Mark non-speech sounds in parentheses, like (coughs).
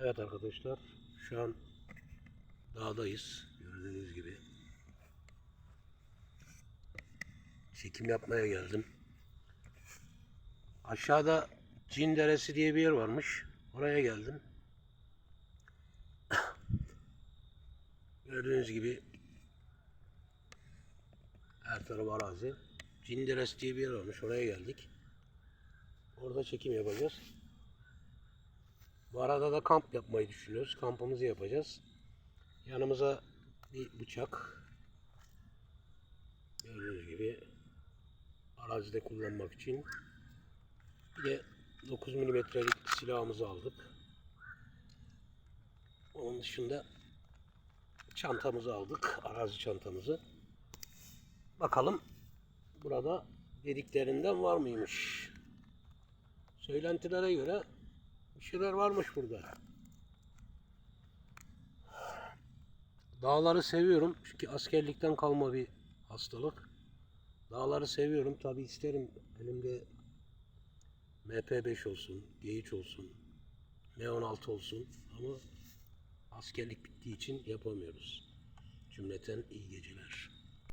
Evet arkadaşlar şu an dağdayız gördüğünüz gibi. Çekim yapmaya geldim. Aşağıda Cin Deresi diye bir yer varmış. Oraya geldim. (coughs) Gördüğünüz gibi her taraf arazi. Cin Deresi diye bir yer varmış. Oraya geldik. Orada çekim yapacağız. Bu arada da kamp yapmayı düşünüyoruz. Kampımızı yapacağız. Yanımıza bir bıçak. Gördüğünüz gibi arazide kullanmak için. Bir de 9 milimetrelik silahımızı aldık. Onun dışında çantamızı aldık. Arazi çantamızı. Bakalım burada dediklerinden var mıymış? Söylentilere göre bir şeyler varmış burada. Dağları seviyorum çünkü askerlikten kalma bir hastalık. Dağları seviyorum tabi isterim elimde MP5 olsun, G3 olsun, M16 olsun ama askerlik bittiği için yapamıyoruz. Cümleten iyi geceler.